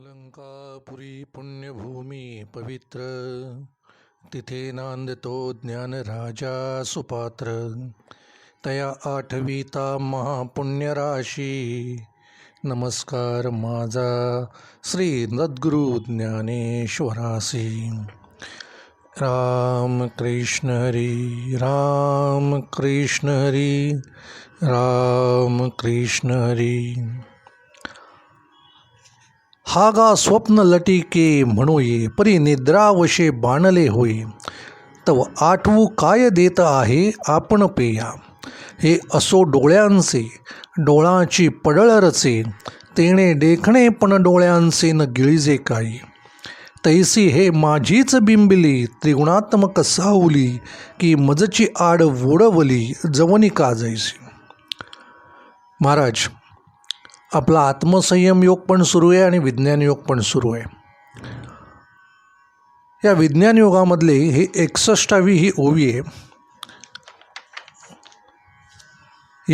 अलंकापुरी पुण्यभूमी पवित्र तिथे नांदतो ज्ञानराजा सुपात्र. तया आठविता महापुण्यराशी नमस्कार माझा श्री नद्गुरु ज्ञानेश्वरासी. राम कृष्ण हरी राम कृष्ण हरी राम कृष्ण हरी. हा गा स्वप्न लटिके म्हणूये परी निद्रावशे बाणले होय. तव आठवू काय देत आहे आपण पेया? हे असो डोळ्यांचे डोळाची पडळ रचे तेणे देखणे पण डोळ्यांचे न गिळीजे काही. तैसी हे माझीच बिंबिली त्रिगुणात्मक सावली की मजची आड वोडवली जवनी का जायसी महाराज आपला आत्मसंयम योग पण सुरू आहे आणि विज्ञान योग पण सुरू आहे. या विज्ञान योगामधले ही एकसष्टावी ही ओवी आहे.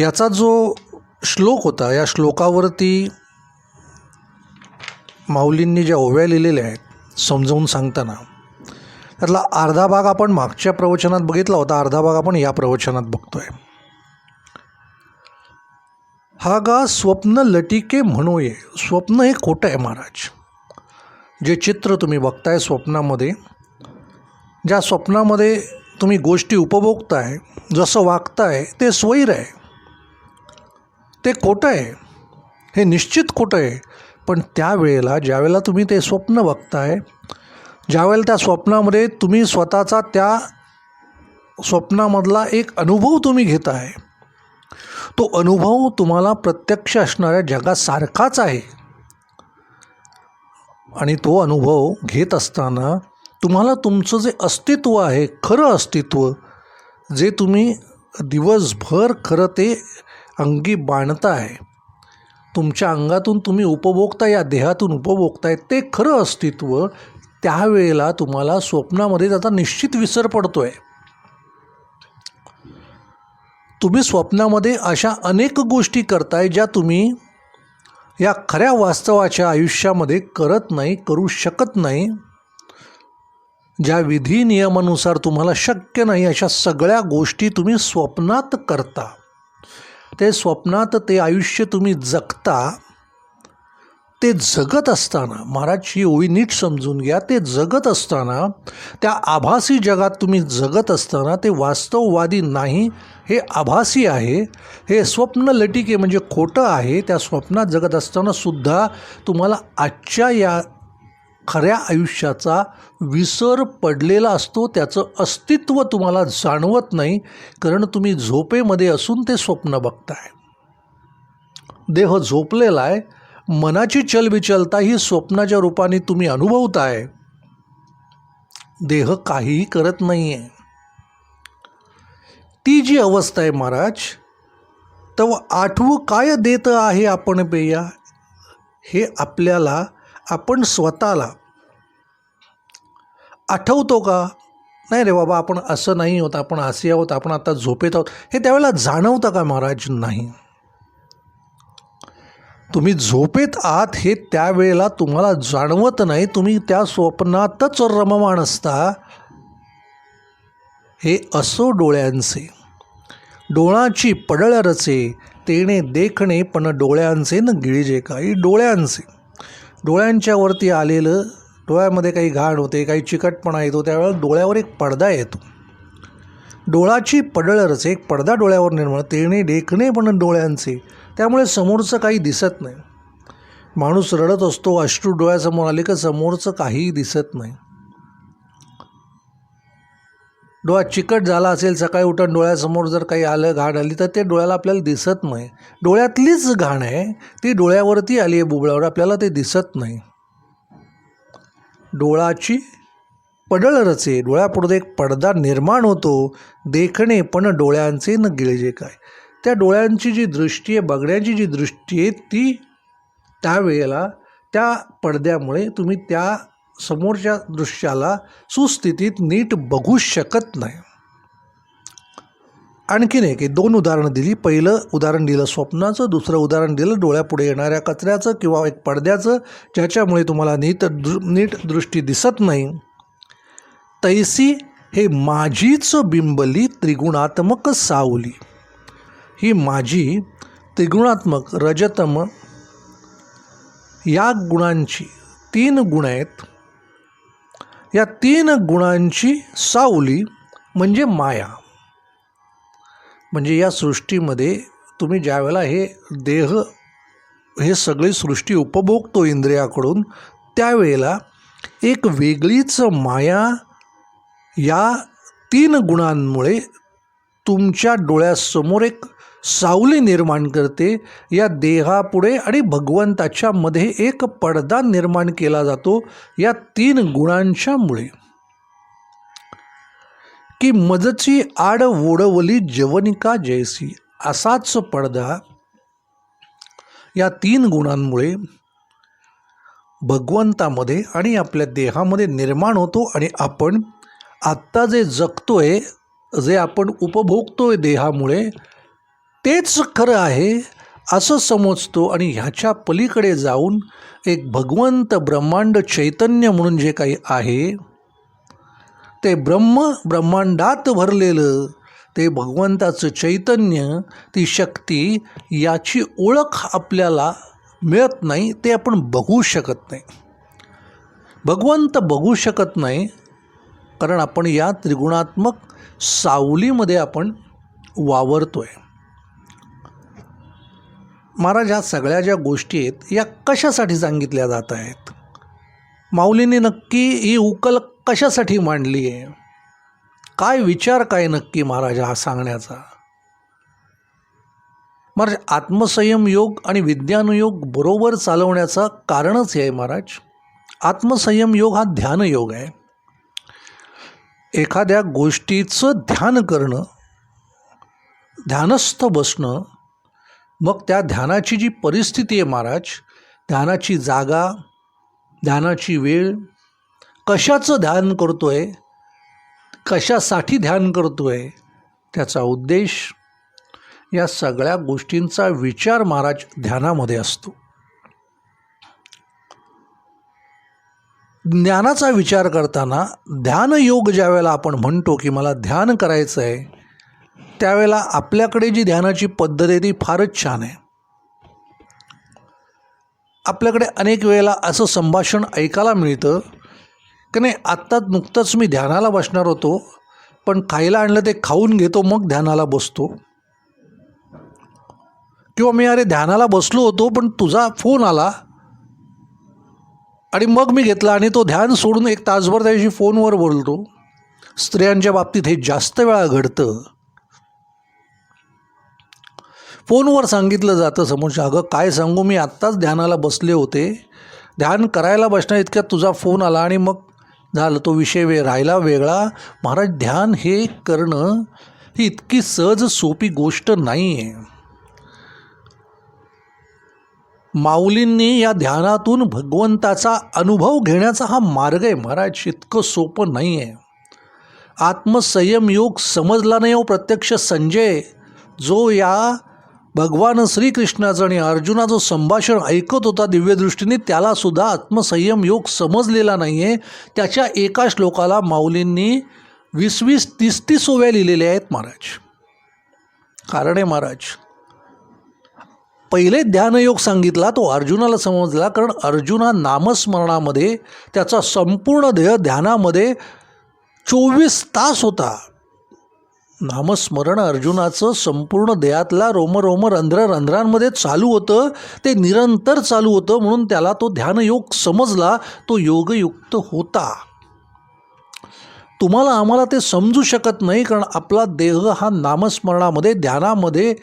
याचा जो श्लोक होता या श्लोकावरती माऊलींनी ज्या ओव्या लिहिलेल्या आहेत समजावून सांगताना त्यातला अर्धा भाग आपण मागच्या प्रवचनात बघितला होता अर्धा भाग आपण या प्रवचनात बघतो आहे हा गा स्वप्न लटिके म्हणोये. स्वप्न हे खोटं आहे महाराज. जे चित्र तुम्ही बघताय स्वप्नामध्ये ज्या स्वप्नामध्ये तुम्ही गोष्टी उपभोगताय जसं वागताय ते स्वैर आहे. ते खोटं आहे. हे निश्चित खोटं आहे. पण त्यावेळेला ज्यावेळेला तुम्ही ते स्वप्न बघताय ज्यावेळेला त्या स्वप्नामध्ये तुम्ही स्वतःचा त्या स्वप्नामधला एक अनुभव तुम्ही घेताय तो अनुभव तुम्हाला प्रत्यक्ष असणाऱ्या जगासारखाच आहे. आणि तो अनुभव घेत असताना तुम्हाला तुमचं जे अस्तित्व आहे खरं अस्तित्व जे तुम्ही दिवसभर खरं ते अंगी बाणताय तुमच्या अंगातून तुम्ही उपभोगता या देहातून उपभोगताय ते खरं अस्तित्व त्यावेळेला तुम्हाला स्वप्नामध्ये त्याचा निश्चित विसर पडतो आहे तुम्ही स्वप्नामध्ये अशा अनेक गोष्टी करताय ज्या तुम्ही या खऱ्या वास्तवाच्या आयुष्यामध्ये करत नाही करू शकत नाही ज्या विधी नियमानुसार तुम्हाला शक्य नाही अशा सगळ्या गोष्टी तुम्ही स्वप्नात करता. ते स्वप्नात ते आयुष्य तुम्ही जगता ते जगत असताना महाराज ही ओळी नीट समजून घ्या ते जगत असताना त्या आभासी जगात तुम्ही जगत असताना ते वास्तववादी नाही हे आभासी आहे. हे स्वप्न लटिके म्हणजे खोटं आहे. त्या स्वप्नात जगत असताना सुद्धा तुम्हाला आजच्या या खऱ्या आयुष्याचा विसर पडलेला असतो. त्याचं अस्तित्व तुम्हाला जाणवत नाही. कारण तुम्ही झोपेमध्ये असून ते स्वप्न बघताय. देह झोपलेला आहे. मनाची चलबिचलता ही स्वप्नाच्या रूपाने तुम्ही अनुभवताय. देह काहीही करत नाही आहे ती जी अवस्था आहे महाराज तव आठवू काय देत आहे आपण पेया हे आपल्याला आपण स्वतःला आठवतो का? नाही रे बाबा आपण असं नाही होत आपण असे आहोत आपण आता झोपेत आहोत. हे त्यावेळेला जाणवतं का महाराज? नाही. तुम्ही झोपेत आहात हे त्यावेळेला तुम्हाला जाणवत नाही. तुम्ही त्या स्वप्नातच रममाण असता. हे असो डोळ्यांचे. डोळाची पडळ रचे तेणे देखणे पण डोळ्यांचे न गिळीजे काही डोळ्यांचे. डोळ्यांच्यावरती आलेलं डोळ्यामध्ये काही घाण होते काही चिकटपणा येतो त्यावेळेला डोळ्यावर एक पडदा येतो. डोळाची पडळ रचे एक पडदा डोळ्यावर निर्माण तेणे देखणे पण डोळ्यांचे. त्यामुळे समोरचं काही दिसत नाही. माणूस रडत असतो अश्रू डोळ्यासमोर आले का समोरचं काहीही दिसत नाही. डोळा चिकट झाला असेल सकाळी उठून डोळ्यासमोर जर काही आलं घाण आली तर ते डोळ्याला आपल्याला दिसत नाही. डोळ्यातलीच घाण आहे ती डोळ्यावरती आली आहे बुबळ्यावर आपल्याला ते दिसत नाही. डोळाची पडळ रचे डोळ्यापुढे एक पडदा निर्माण होतो देखणे पण डोळ्यांचे न गिळजे काय. त्या डोळ्यांची जी दृष्टी आहे बघण्याची जी दृष्टी आहे ती त्यावेळेला त्या पडद्यामुळे तुम्ही त्या समोरच्या दृश्याला सुस्थितीत नीट बघू शकत नाही. आणखीन एक दोन उदाहरणं दिली. पहिलं उदाहरण दिलं स्वप्नाचं दुसरं उदाहरण दिलं डोळ्यापुढे येणाऱ्या कचऱ्याचं किंवा एक पडद्याचं ज्याच्यामुळे तुम्हाला नीट दृ नीट दृष्टी दिसत नाही. तैसी हे माझीच बिंबली त्रिगुणात्मक सावली. ही माझी त्रिगुणात्मक रजतम या गुणांची तीन गुण आहेत. या तीन गुणांची सावली म्हणजे माया. म्हणजे या सृष्टीमध्ये तुम्ही ज्यावेळेला हे देह हे सगळी सृष्टी उपभोगतो इंद्रियाकडून त्यावेळेला एक वेगळीच माया या तीन गुणांमुळे तुमच्या डोळ्यासमोर एक सावली निर्माण करते. या देहापुढे आणि भगवंताच्या मध्ये एक पडदा निर्माण केला जातो. या तीन गुणांच्यामुळे की मजची आड ओढवली जवनिका जैसी असाच पडदा. या तीन गुणांमुळे भगवंतामध्ये आणि आपल्या देहामध्ये निर्माण होतो आणि आपण आत्ता जे जगतोय जे आपण उपभोगतोय देहामुळे तेच खरं आहे असं समजतो आणि ह्याच्या पलीकडे जाऊन एक भगवंत ब्रह्मांड चैतन्य म्हणून जे काही आहे ते ब्रह्म ब्रह्मांडात भरलेलं ते भगवंताचं चैतन्य ती शक्ती याची ओळख आपल्याला मिळत नाही ते आपण बघू शकत नाही. भगवंत बघू शकत नाही कारण आपण या त्रिगुणात्मक सावलीमध्ये आपण वावरतो आहे महाराज ह्या सगळ्या ज्या गोष्टी आहेत या कशासाठी सांगितल्या जात आहेत? माऊलीने नक्की ही उकल कशासाठी मांडली आहे? काय विचार काय नक्की महाराज हा सांगण्याचा? महाराज आत्मसंयम योग आणि विज्ञानयोग बरोबर चालवण्याचं कारणच हे आहे महाराज. आत्मसंयम योग हा ध्यानयोग आहे. एखाद्या गोष्टीचं ध्यान करणं ध्यानस्थ बसणं मग त्या ध्यानाची जी परिस्थिती आहे महाराज ध्यानाची जागा ध्यानाची वेळ कशाचं ध्यान करतो आहे कशासाठी ध्यान करतो आहे त्याचा उद्देश या सगळ्या गोष्टींचा विचार महाराज ध्यानामध्ये असतो. ज्ञानाचा विचार करताना ध्यानयोग ज्या वेळेला आपण म्हणतो की मला ध्यान करायचं आहे त्यावेळेला आपल्याकडे जी ध्यानाची पद्धत आहे ती फारच छान आहे. आपल्याकडे अनेक वेळेला असं संभाषण ऐकायला मिळतं की नाही आत्ताच नुकतंच मी ध्यानाला बसणार होतो पण खायला आणलं ते खाऊन घेतो मग ध्यानाला बसतो. किंवा मी अरे ध्यानाला बसलो होतो पण तुझा फोन आला आणि मग मी घेतला आणि तो ध्यान सोडून एक तासभर त्याशी फोनवर बोलतो. स्त्रियांच्या बाबतीत हे जास्त वेळा घडतं. फोनवर सांगितलं जातं समोरच्या अगं. काय सांगू? मी आत्ताच ध्यानाला बसले होते. ध्यान करायला बसण्या इतक्यात तुझा फोन आला आणि मग झालं तो विषय वे राहिला वेगळा. महाराज ध्यान हे करणं ही इतकी सहज सोपी गोष्ट नाही आहे माऊलींनी या ध्यानातून भगवंताचा अनुभव घेण्याचा हा मार्ग आहे महाराज. इतकं सोपं नाही आहे आत्मसंयम योग समजला नाही हो प्रत्यक्ष संजय. जो या भगवान श्रीकृष्णाचं आणि अर्जुनाचं संभाषण ऐकत होता दिव्यदृष्टीने त्यालासुद्धा आत्मसंयम योग समजलेला नाही आहे त्याच्या एका श्लोकाला माऊलींनी वीस वीस तीस तीस ओव्या लिहिलेल्या आहेत महाराज. कारण आहे महाराज पहिले ध्यानयोग सांगितला तो अर्जुनाला समजला कारण अर्जुन हा नामस्मरणामध्ये त्याचा संपूर्ण देह ध्यानामध्ये चोवीस तास होता. नामस्मरण अर्जुनाचं संपूर्ण देहातला रोमरोम रंध्र रंध्रांमध्ये चालू होतं. ते निरंतर चालू होतं म्हणून त्याला तो ध्यानयोग समजला. तो योगयुक्त होता. तुम्हाला आम्हाला ते समजू शकत नाही कारण आपला देह हा नामस्मरणामध्ये ध्यानामध्ये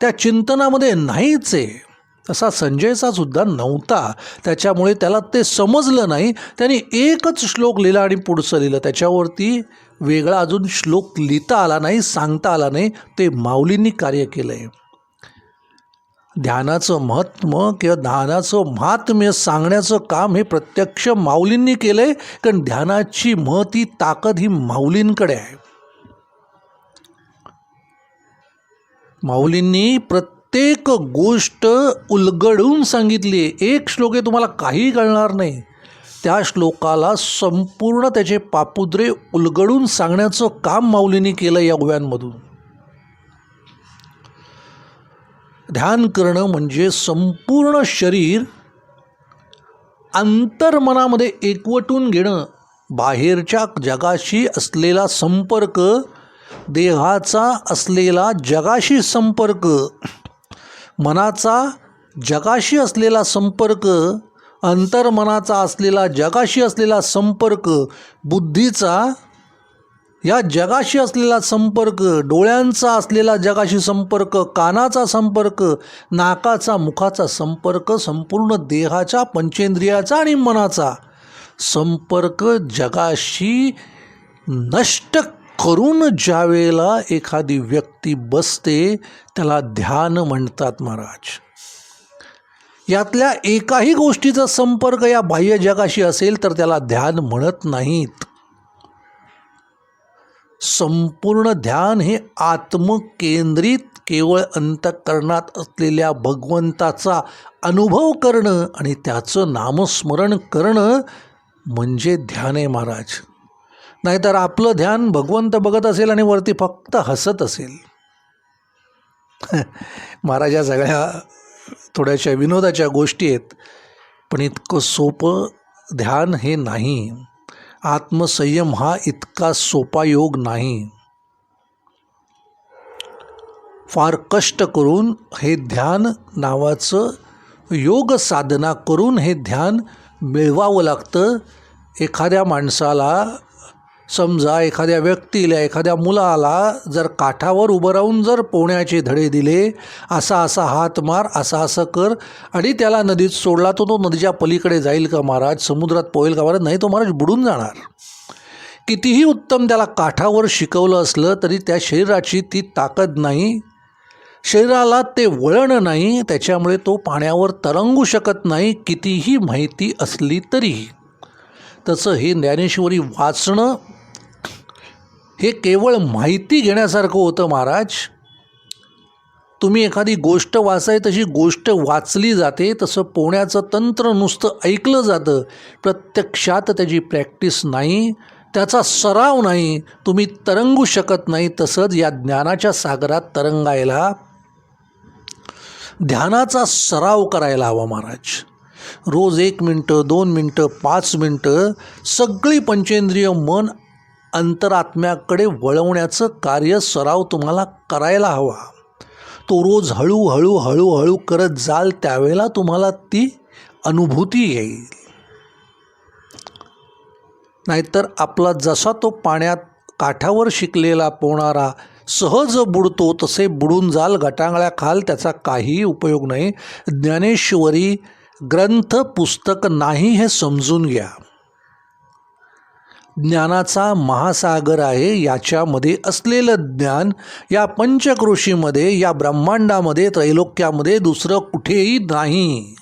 त्या चिंतनामध्ये नाहीच आहे. तसा संजयचा सुद्धा नव्हता. त्याच्यामुळे त्याला ते समजलं नाही. त्याने एकच श्लोक लिहिला आणि पुढचं लिहिलं. त्याच्यावरती वेगळा अजून श्लोक लिहिता आला नाही सांगता आला नाही. ते माऊलींनी कार्य केलं आहे ध्यानाचं महत्त्व किंवा ध्यानाचं महात्म्य सांगण्याचं काम हे प्रत्यक्ष माऊलींनी केलं आहे कारण ध्यानाची महती ताकद ही माऊलींकडे आहे. माऊलींनी प्रत्येक गोष्ट उलगडून सांगितली आहे. एक श्लोके तुम्हाला काही कळणार नाही. त्या श्लोकाला संपूर्ण त्याचे पापुद्रे उलगडून सांगण्याचं काम माऊलीने केलं या ओव्यांमधून ध्यान करणं म्हणजे संपूर्ण शरीर अंतर्मनामध्ये एकवटून घेणं बाहेरच्या जगाशी असलेला संपर्क देहाचा असलेला जगाशी संपर्क मनाचा जगाशी असलेला संपर्क अंतर्मनाचा असलेला जगाशी असलेला संपर्क बुद्धीचा या जगाशी असलेला संपर्क डोळ्यांचा असलेला जगाशी संपर्क कानाचा संपर्क नाकाचा मुखाचा संपर्क संपूर्ण देहाच्या पंचेंद्रियाचा आणि मनाचा संपर्क जगाशी नष्ट करून ज्या वेळेला एखादी व्यक्ती बसते त्याला ध्यान म्हणतात महाराज. यातल्या एकाही गोष्टीचा संपर्क या बाह्य जगाशी असेल तर त्याला ध्यान म्हणत नाहीत. संपूर्ण ध्यान हे आत्मकेंद्रित केवळ अंतःकरणात असलेल्या भगवंताचा अनुभव करणं आणि त्याचं नामस्मरण करणं म्हणजे ध्यान आहे महाराज. नाहीतर आपलं ध्यान भगवंत बघत असेल आणि वरती फक्त हसत असेल. महाराजा सगळ्या थोड्याशा विनोदाच्या गोष्टी आहेत पण इतकं सोपं ध्यान हे नाही. आत्मसंयम हा इतका सोपा योग नाही. फार कष्ट करून हे ध्यान नावाचं योग साधना करून हे ध्यान मिळवावं लागतं. एखाद्या माणसाला समजा एखाद्या व्यक्तीला एखाद्या मुलाला जर काठावर उभं राहून जर पोहण्याचे धडे दिले असा असा हात मार असा असं कर आणि त्याला नदीत सोडला तो तो नदीच्या पलीकडे जाईल का महाराज? समुद्रात पोहेल का महाराज? नाही तो महाराज बुडून जाणार. कितीही उत्तम त्याला काठावर शिकवलं असलं तरी त्या शरीराची ती ताकद नाही. शरीराला ते वळण नाही त्याच्यामुळे तो पाण्यावर तरंगू शकत नाही कितीही माहिती असली तरीही. तसं हे ज्ञानेश्वरी वाचणं हे केवळ माहिती घेण्यासारखं होतं महाराज. तुम्ही एखादी गोष्ट वाचाय तशी गोष्ट वाचली जाते तसं पोहण्याचं तंत्र नुसतं ऐकलं जातं. प्रत्यक्षात त्याची प्रॅक्टिस नाही त्याचा सराव नाही तुम्ही तरंगू शकत नाही तसंच या ज्ञानाच्या सागरात तरंगायला ध्यानाचा सराव करायला हवा महाराज. रोज एक मिनटं दोन मिनटं पाच मिनटं सगळी पंचेंद्रिय मन अंतरात्म्याकडे वळवण्याचं कार्य सराव तुम्हाला करायला हवा. तो रोज हळूहळू हळूहळू करत जाल त्यावेळेला तुम्हाला ती अनुभूती येईल. नाहीतर आपला जसा तो पाण्यात काठावर शिकलेला पोहणारा सहज बुडतो तसे बुडून जाल गटांगळ्याखाल त्याचा काहीही उपयोग नाही. ज्ञानेश्वरी ग्रंथ पुस्तक नाही हे समजून घ्या. ज्ञानाचा महासागर आहे याच्यामध्ये असलेलं ज्ञान या पंचकृषीमध्ये या ब्रह्मांडामध्ये त्रैलोक्यामध्ये दुसरं कुठेही नाही.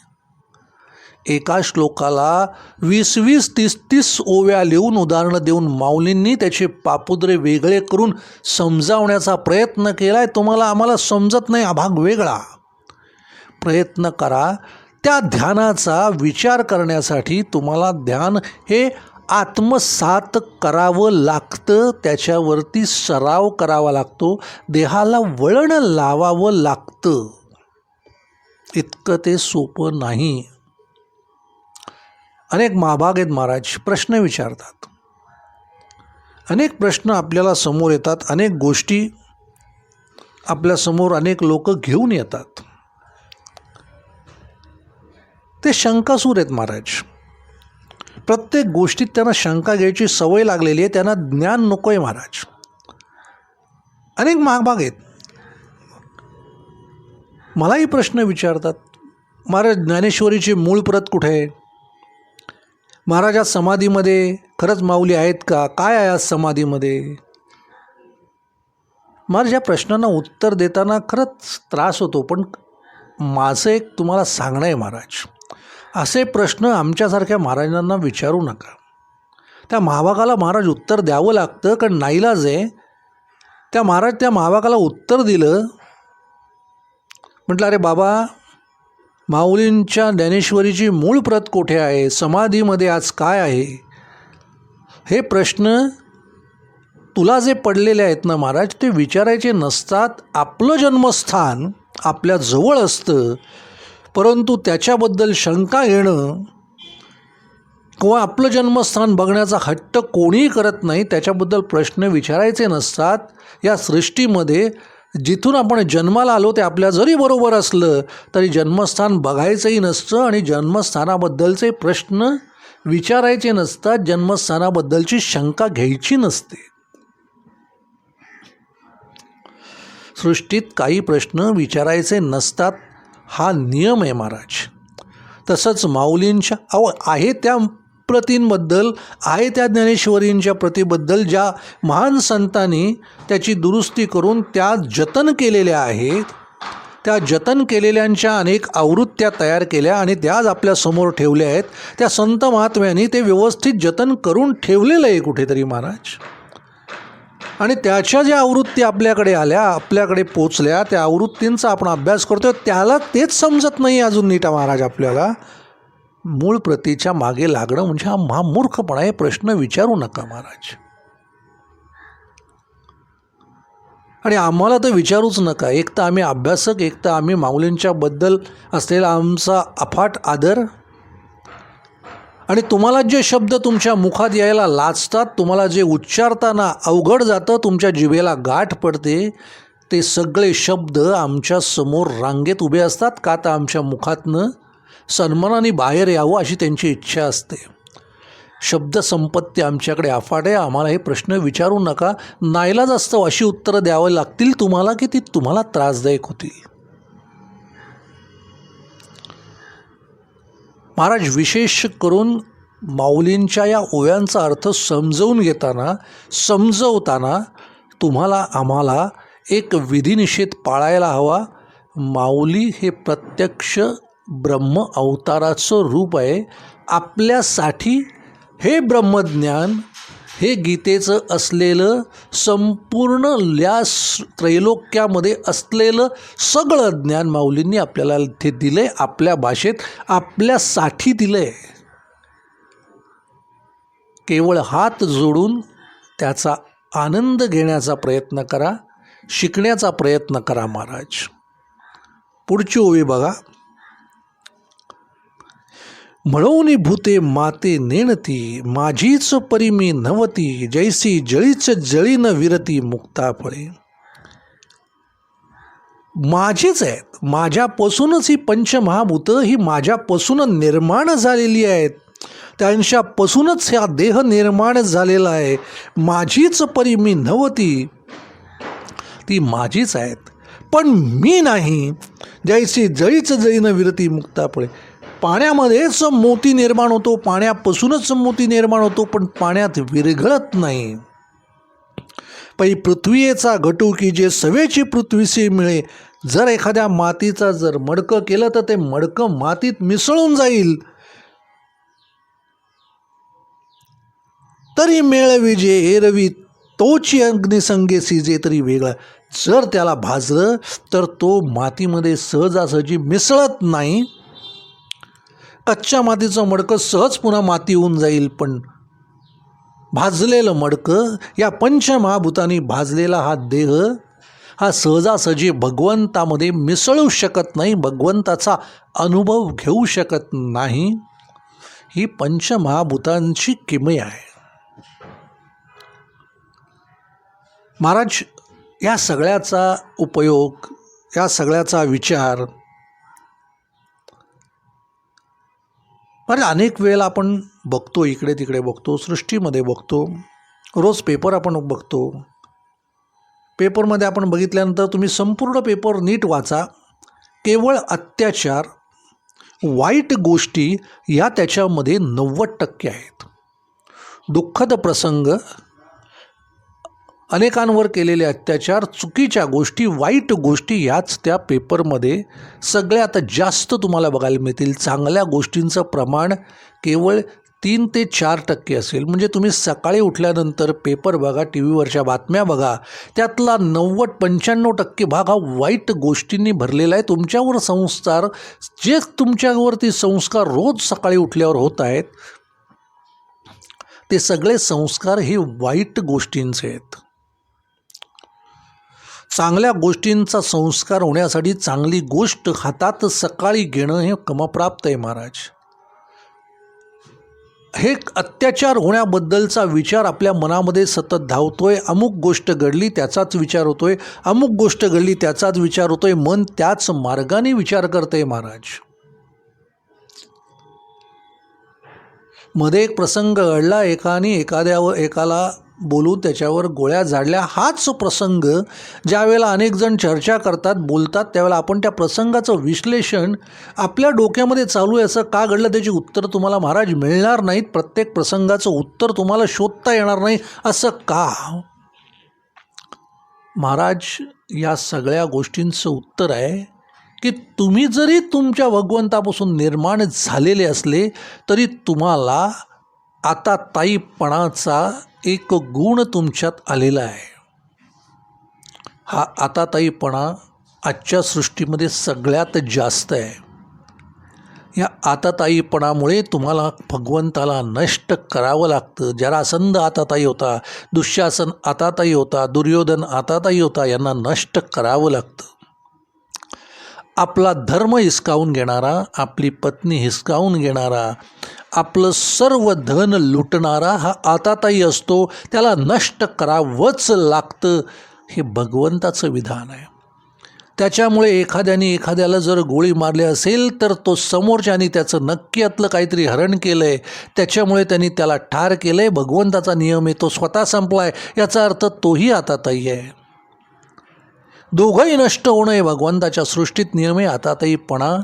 एका श्लोकाला वीस वीस तीस तीस ओव्या लिहून उदाहरणं देऊन माऊलींनी त्याचे पापुद्रे वेगळे करून समजावण्याचा प्रयत्न केला आहे तुम्हाला आम्हाला समजत नाही अभाग भाग वेगळा. प्रयत्न करा. त्या ध्यानाचा विचार करण्यासाठी तुम्हाला ध्यान हे आत्मसात करावं लागतं त्याच्यावरती सराव करावा लागतो देहाला वळण लावावं लागतं. इतकं ते सोपं नाही. अनेक महाभाग आहेत महाराज प्रश्न विचारतात. अनेक प्रश्न आपल्याला समोर येतात अनेक गोष्टी आपल्यासमोर अनेक लोक घेऊन येतात. ते शंकासूर आहेत महाराज. प्रत्येक गोष्टीत त्यांना शंका घ्यायची सवय लागलेली आहे त्यांना ज्ञान नको आहे महाराज. अनेक महाभाग आहेत. मलाही प्रश्न विचारतात महाराज ज्ञानेश्वरीची मूळ प्रत कुठे आहे? महाराजा समाधीमध्ये खरंच माऊली आहेत का? काय आहे आज समाधीमध्ये? महाराज या प्रश्नांना उत्तर देताना खरंच त्रास होतो पण माझं एक तुम्हाला सांगणं आहे महाराज. असे प्रश्न आमच्यासारख्या महाराजांना विचारू नका. त्या महाभागाला महाराज उत्तर द्यावं लागतं कारण नाईलाज आहे. त्या महाराज त्या महाभागाला उत्तर दिलं. म्हटलं अरे बाबा माऊलींच्या ज्ञानेश्वरीची मूळ प्रत कोठे आहे? समाधीमध्ये आज काय आहे? हे प्रश्न तुला जे पडलेले आहेत ना महाराज ते विचारायचे नसतात. आपलं जन्मस्थान आपल्या जवळ असतं. परंतु त्याच्याबद्दल शंका येणं किंवा आपलं जन्मस्थान बघण्याचा हट्ट कोणीही करत नाही त्याच्याबद्दल प्रश्न विचारायचे नसतात. या सृष्टीमध्ये जिथून आपण जन्माला आलो ते आपल्या जरी बरोबर असलं तरी जन्मस्थान बघायचंही नसतं आणि जन्मस्थानाबद्दलचे प्रश्न विचारायचे नसतात. जन्मस्थानाबद्दलची शंका घ्यायची नसते. सृष्टीत काही प्रश्न विचारायचे नसतात. हा नियम आहे महाराज. तसंच माऊलींच्या अव आहे त्या प्रतींबद्दल आहे त्या ज्ञानेश्वरींच्या प्रतीबद्दल ज्या महान संतांनी त्याची दुरुस्ती करून त्या जतन केलेल्या आहेत त्या जतन केलेल्यांच्या अनेक आवृत्त्या तयार केल्या आणि त्या आज आपल्यासमोर ठेवल्या आहेत. त्या संत महात्म्यांनी ते व्यवस्थित जतन करून ठेवलेलं आहे कुठेतरी महाराज. आणि त्याच्या ज्या आवृत्ती आपल्याकडे आल्या आपल्याकडे पोचल्या त्या आवृत्तींचा आपण अभ्यास करतो त्याला तेच समजत नाही अजून नीटा महाराज आपल्याला. मूळ प्रतीच्या मागे लागणं म्हणजे हा महामूर्खपणा हे प्रश्न विचारू नका महाराज. आणि आम्हाला तर विचारूच नका. एक तर आम्ही अभ्यासक एक तर आम्ही माऊलींच्याबद्दल असलेला आमचा अफाट आदर आणि तुम्हाला जे शब्द तुमच्या मुखात यायला लाचतात तुम्हाला जे उच्चारताना अवघड जातं तुमच्या जिभेला गाठ पडते ते सगळे शब्द आमच्यासमोर रांगेत उभे असतात का तर आमच्या मुखातनं सन्मानाने बाहेर यावं अशी त्यांची इच्छा असते. शब्दसंपत्ती आमच्याकडे अफाट आहे आम्हाला हे प्रश्न विचारू नका. नाईलाज असतं अशी उत्तरं द्यावं लागतील तुम्हाला की ती तुम्हाला त्रासदायक होतील. महाराज विशेष करून माऊलींच्या या ओव्यांचा अर्थ समजवून घेताना समजवताना तुम्हाला आम्हाला एक विधिनिषेध पाळायला हवा. माऊली हे प्रत्यक्ष ब्रह्म अवताराचं रूप आहे. आपल्यासाठी हे ब्रह्मज्ञान हे गीतेचं असलेलं संपूर्ण या त्रैलोक्यामध्ये असलेलं सगळं ज्ञान माऊलींनी आपल्याला ते दिलं आहे आपल्या भाषेत आपल्यासाठी दिलं आहे केवळ हात जोडून त्याचा आनंद घेण्याचा प्रयत्न करा शिकण्याचा प्रयत्न करा महाराज. पुढची ओवी बघा. म्हणून भूते माते नेणती माझीच परिमी नवती जैसी जळीच जळी न विरती मुक्ता फळे माझीच आहेत माझ्यापासूनच ही पंचमहाभूतं ही माझ्यापासून निर्माण झालेली आहेत. त्यांच्यापासूनच हा देह निर्माण झालेला आहे. माझीच परी मी नवती. ती माझीच आहेत पण मी नाही. जैसी जळीच जळीनं विरती मुक्ता पळे पाण्यामध्येच मोती निर्माण होतो पाण्यापासूनच मोती निर्माण होतो पण पाण्यात विरघळत नाही. पै पृथ्वीचा घटू की जे सवेची पृथ्वीशी मिळे जर एखाद्या मातीचा जर मडकं केलं तर ते मडकं मातीत मिसळून जाईल. तरी मेळवी जे एरवी तोची अग्निसंगे सिजे तरी वेगळा. जर त्याला भाजलं तर तो मातीमध्ये सहजासहजी मिसळत नाही. कच्च्या मातीचं मडकं सहज पुन्हा माती होऊन जाईल पण भाजलेलं मडकं या पंचमहाभूतांनी भाजलेला हा देह हा सहजासहजी भगवंतामध्ये मिसळू शकत नाही भगवंताचा अनुभव घेऊ शकत नाही ही पंचमहाभूतांची किमय आहे. महाराज या सगळ्याचा उपयोग या सगळ्याचा विचार म्हणजे अनेक वेळेला आपण बघतो इकडे तिकडे बघतो सृष्टीमध्ये बघतो रोज पेपर आपण बघतो. पेपरमध्ये आपण बघितल्यानंतर तुम्ही संपूर्ण पेपर नीट वाचा. केवळ अत्याचार वाईट गोष्टी या त्याच्यामध्ये नव्वद टक्के आहेत. दुःखद प्रसंग अनेकांवर केलेले अत्याचार चुकीच्या गोष्टी वाईट गोष्टी याच त्या पेपरमध्ये सगळ्यात जास्त तुम्हाला बघायला मिळतील. चांगल्या गोष्टींचं प्रमाण केवळ तीन ते चार टक्के असेल. म्हणजे तुम्ही सकाळी उठल्यानंतर पेपर बघा टी व्हीवरच्या बातम्या बघा त्यातला नव्वद पंच्याण्णव टक्के भाग हा वाईट गोष्टींनी भरलेला आहे. तुमच्यावर संस्कार जे तुमच्यावरती संस्कार रोज सकाळी उठल्यावर होत आहेत ते सगळे संस्कार हे वाईट गोष्टींचे आहेत. चांगल्या गोष्टींचा संस्कार होण्यासाठी चांगली गोष्ट हातात सकाळी घेणं हे कमप्राप्त आहे महाराज. हे अत्याचार होण्याबद्दलचा विचार आपल्या मनामध्ये सतत धावतोय अमुक गोष्ट घडली त्याचाच विचार होतोय अमुक गोष्ट घडली त्याचाच विचार होतोय मन त्याच मार्गाने विचार करते महाराज. मध्ये एक प्रसंग घडला एकाने एखाद्यावर एकाला बोलू त्याच्यावर गोळ्या झाडल्या. हाच प्रसंग ज्यावेळेला अनेक जण चर्चा करतात बोलतात त्यावेळेला आपण त्या प्रसंगाचं विश्लेषण आपल्या डोक्यामध्ये चालू आहे असं का घडलं त्याची उत्तर तुम्हाला महाराज मिळणार नाहीत. प्रत्येक प्रसंगाचं उत्तर तुम्हाला शोधता येणार नाही असं का? महाराज या सगळ्या गोष्टींचं उत्तर आहे की तुम्ही जरी तुमच्या भगवंतापासून निर्माण झालेले असले तरी तुम्हाला आता ताईपणाचा एक गुण तुमच्यात आलेला आहे. हा आता ताईपणा आजच्या सृष्टीमध्ये सगळ्यात जास्त आहे. या आताताईपणामुळे तुम्हाला भगवंताला नष्ट करावं लागतं. जरासंध आताताई होता दुःशासन आताताई होता दुर्योधन आताताई होता यांना नष्ट करावं लागतं. आपला धर्म हिसकावून घेणारा आपली पत्नी हिसकावून घेणारा आपलं सर्व धन लुटणारा हा आताताई असतो त्याला नष्ट करावंच लागतं हे भगवंताचं विधान आहे. त्याच्यामुळे एखाद्याने एखाद्याला जर गोळी मारली असेल तर तो समोरच्याने त्याचं नक्की आतलं काहीतरी हरण केलं आहे त्याच्यामुळे त्यांनी त्याला ठार केलं आहे भगवंताचा नियम आहे तो स्वतः संपला आहे याचा अर्थ तोही आताताई आहे. दोघंही नष्ट होणं हे भगवंताच्या सृष्टीत नियम आहे आताताईपणा.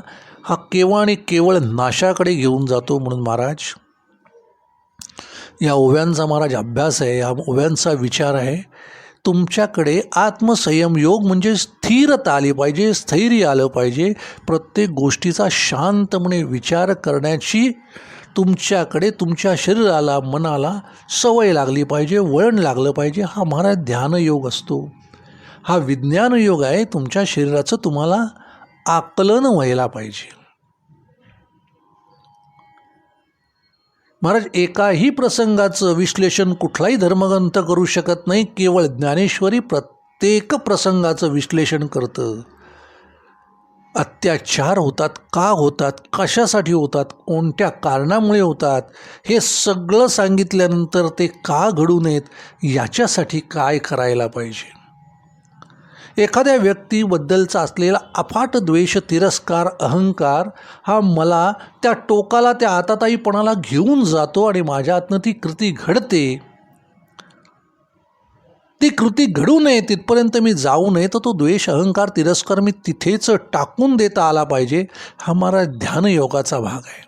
हा केवळ आणि केवळ नाशाकडे घेऊन जातो म्हणून महाराज. या ओव्यांचा महाराज अभ्यास आहे या ओव्यांचा विचार आहे. तुमच्याकडे आत्मसंयम योग म्हणजे स्थिरता आली पाहिजे स्थैर्य आलं पाहिजे. प्रत्येक गोष्टीचा शांतपणे विचार करण्याची तुमच्याकडे तुमच्या शरीराला मनाला सवय लागली पाहिजे वळण लागलं पाहिजे. हा महाराज ध्यानयोग असतो. हा विज्ञान योग आहे तुमच्या शरीराचं तुम्हाला आकलन व्हायला पाहिजे. महाराज एकाही प्रसंगाचं विश्लेषण कुठलाही धर्मग्रंथ करू शकत नाही केवळ ज्ञानेश्वरी प्रत्येक प्रसंगाचं विश्लेषण करतं. अत्याचार होतात का होतात कशासाठी होतात कोणत्या कारणामुळे होतात हे सगळं सांगितल्यानंतर ते का घडू नयेत याच्यासाठी काय करायला पाहिजे? एखाद्या व्यक्तीबद्दलचा असलेला अफाट द्वेष तिरस्कार अहंकार हा मला त्या टोकाला त्या आताताईपणाला घेऊन जातो आणि माझ्यातनं ती कृती घडते. ती कृती घडू नये तिथपर्यंत मी जाऊ नये तर तो द्वेष अहंकार तिरस्कार मी तिथेच टाकून देता आला पाहिजे हा माझा ध्यानयोगाचा भाग आहे.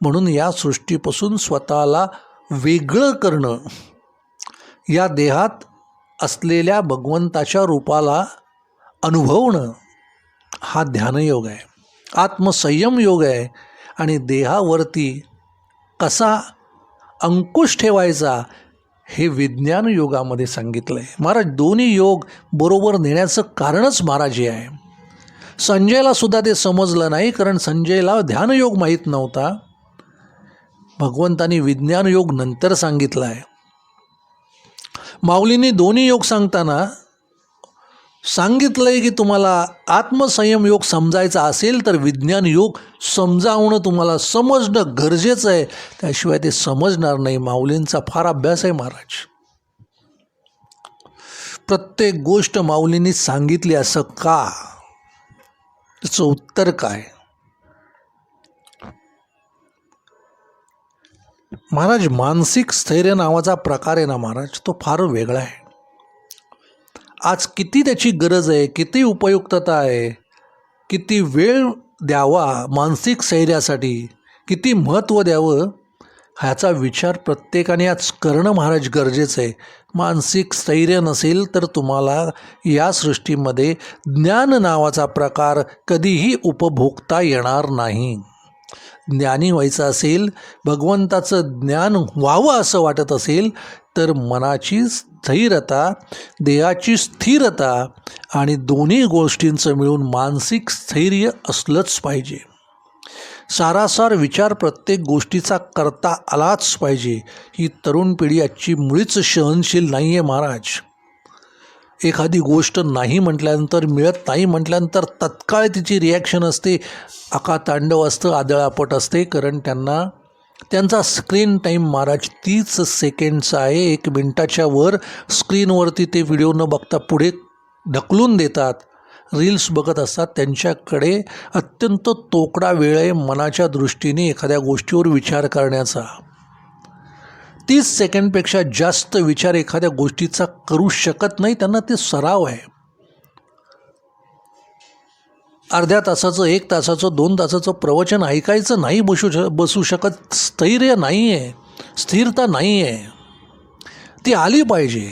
म्हणून या सृष्टीपासून स्वतःला वेगळं करणं या देहात असलेल्या भगवंताच्या रूपाला अनुभवणं हा ध्यानयोग आहे. आत्मसंयम योग आहे आणि देहावरती कसा अंकुश ठेवायचा हे विज्ञान योगामध्ये सांगितलं आहे महाराज दोन्ही योग बरोबर नेण्याचं कारणच महाराज हे आहे. संजयला सुद्धा ते समजलं नाही कारण संजयला ध्यानयोग माहीत नव्हता. भगवंतानी विज्ञान योग नंतर सांगितला आहे माऊलींनी दोन्ही योग सांगताना सांगितलं आहे की तुम्हाला आत्मसंयम योग समजायचा असेल तर विज्ञान योग समजावणं तुम्हाला समजणं गरजेचं आहे. त्याशिवाय ते समजणार नाही. माऊलींचा फार अभ्यास आहे महाराज. प्रत्येक गोष्ट माऊलींनी सांगितली असं का? त्याचं उत्तर काय? महाराज मानसिक स्थैर्य नावाचा प्रकार आहे ना महाराज तो फार वेगळा आहे. आज किती त्याची गरज आहे किती उपयुक्तता आहे किती वेळ द्यावा मानसिक स्थैर्यासाठी किती महत्त्व द्यावं ह्याचा विचार प्रत्येकाने आज करणं महाराज गरजेचं आहे. मानसिक स्थैर्य नसेल तर तुम्हाला या सृष्टीमध्ये ज्ञान नावाचा प्रकार कधीही उपभोगता येणार नाही. ज्ञानी व्हायचं असेल भगवंताचं ज्ञान व्हावं असं वाटत असेल तर मनाची स्थैर्यता देहाची स्थिरता आणि दोन्ही गोष्टींचं मिळून मानसिक स्थैर्य असलंच पाहिजे. सारासार विचार प्रत्येक गोष्टीचा करता आलाच पाहिजे. ही तरुण पिढी आजची मुळीच सहनशील नाही आहे महाराज. एखादी गोष्ट नाही म्हटल्यानंतर मिळत नाही म्हटल्यानंतर तत्काळ तिची रिॲक्शन असते. आकातांडव असतं आदळापट असते कारण त्यांना त्यांचा स्क्रीन टाईम महाराज तीस सेकंडचा आहे. एक मिनटाच्या वर स्क्रीनवरती ते व्हिडिओ न बघता पुढे ढकलून देतात. रील्स बघत असतात. त्यांच्याकडे अत्यंत तोकडा वेळ आहे मनाच्या दृष्टीने एखाद्या गोष्टीवर विचार करण्याचा. तीस सेकंडपेक्षा जास्त विचार एखाद्या गोष्टीचा करू शकत नाही त्यांना ते सराव आहे. अर्ध्या तासाचं एक तासाचं दोन तासाचं प्रवचन ऐकायचं नाही बसू श बसू शकत. स्थैर्य नाही आहे स्थिरता नाही आहे ती आली पाहिजे.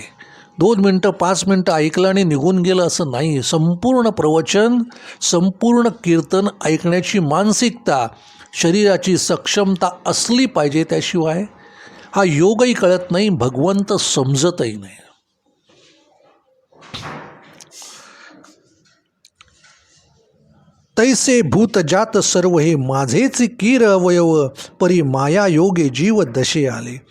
दोन मिनटं पाच मिनटं ऐकलं आणि निघून गेलं असं नाही. संपूर्ण प्रवचन संपूर्ण कीर्तन ऐकण्याची मानसिकता शरीराची सक्षमता असली पाहिजे त्याशिवाय हा योगही कळत नाही भगवंत समजतही नाही. तैसे भूत जात सर्व हे माझेच कीर अवयव परी माया योगे जीव दशे आले.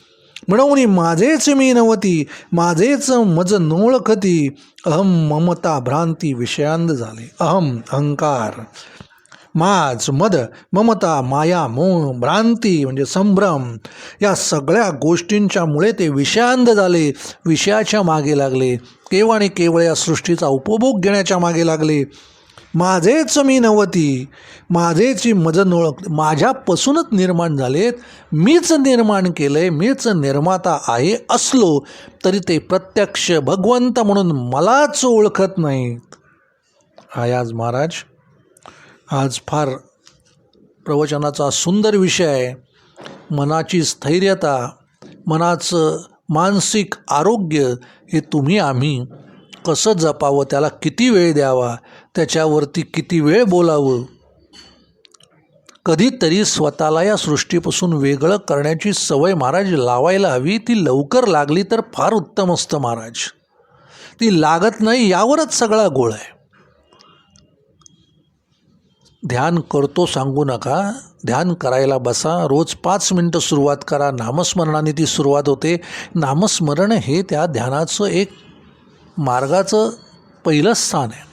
म्हणून माझेच मी नवती माझेच मज नोळखती अहम ममता भ्रांती विषयांद झाले. अहम अहंकार. माज मद ममता माया मोह भ्रांती म्हणजे संभ्रम या सगळ्या गोष्टींच्यामुळे ते विषयांध झाले विषयाच्या मागे लागले. केवळ आणि केवळ या सृष्टीचा उपभोग घेण्याच्या मागे लागले. माझेच मी नवती माझेची मजन ओळख माझ्यापासूनच निर्माण झालेत मीच निर्माण केलं आहे मीच निर्माता आहे असलो तरी ते प्रत्यक्ष भगवंत म्हणून मलाच ओळखत नाहीत. आयाज महाराज. आज फार प्रवचनाचा सुंदर विषय आहे. मनाची स्थैर्यता मनाचं मानसिक आरोग्य हे तुम्ही आम्ही कसं जपावं त्याला किती वेळ द्यावा त्याच्यावरती किती वेळ बोलावं? कधीतरी स्वतःला या सृष्टीपासून वेगळं करण्याची सवय महाराज लावायला हवी ती लवकर लागली तर फार उत्तम असतं महाराज. ती लागत नाही यावरच सगळा गोळ आहे. ध्यान करतो सांगू नका. ध्यान करायला बसा. रोज पाच मिनटं सुरुवात करा. नामस्मरणाने ती सुरुवात होते. नामस्मरण हे त्या ध्यानाचं एक मार्गाचं पहिलं स्थान आहे.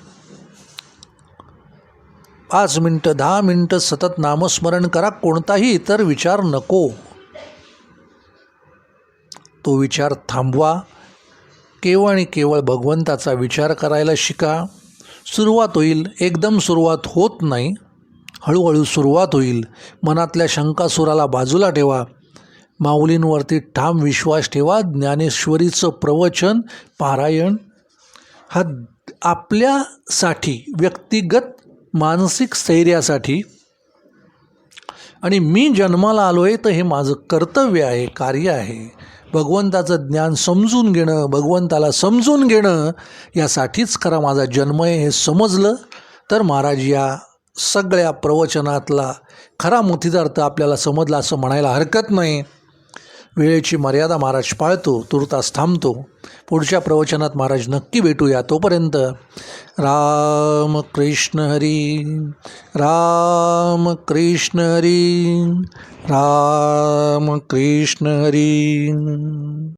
पाच मिनटं दहा मिनटं सतत नामस्मरण करा. कोणताही इतर विचार नको. तो विचार थांबवा. केवळ आणि केवळ भगवंताचा विचार करायला शिका. सुरुवात होईल एकदम सुरुवात होत नाही हळूहळू सुरुवात होईल. मनातल्या शंकासुराला बाजूला ठेवा. माऊलींवरती ठाम विश्वास ठेवा. ज्ञानेश्वरीचं प्रवचन पारायण हा आपल्यासाठी व्यक्तिगत मानसिक स्थैर्यासाठी. आणि मी जन्माला आलो आहे तर हे माझं कर्तव्य आहे कार्य आहे. भगवंताचं ज्ञान समजून घेणं भगवंताला समजून घेणं यासाठीच खरा माझा जन्म आहे हे समजलं. तर महाराज या सगळ्या प्रवचनातला खरा मुथीदार्थ आपल्याला समजला असं म्हणायला हरकत नाही. वेळेची मर्यादा महाराज पाळतो तुर्तास थांबतो. पुढच्या प्रवचनात महाराज नक्की भेटूया तोपर्यंत. राम कृष्ण हरी राम कृष्ण हरी राम कृष्ण हरी.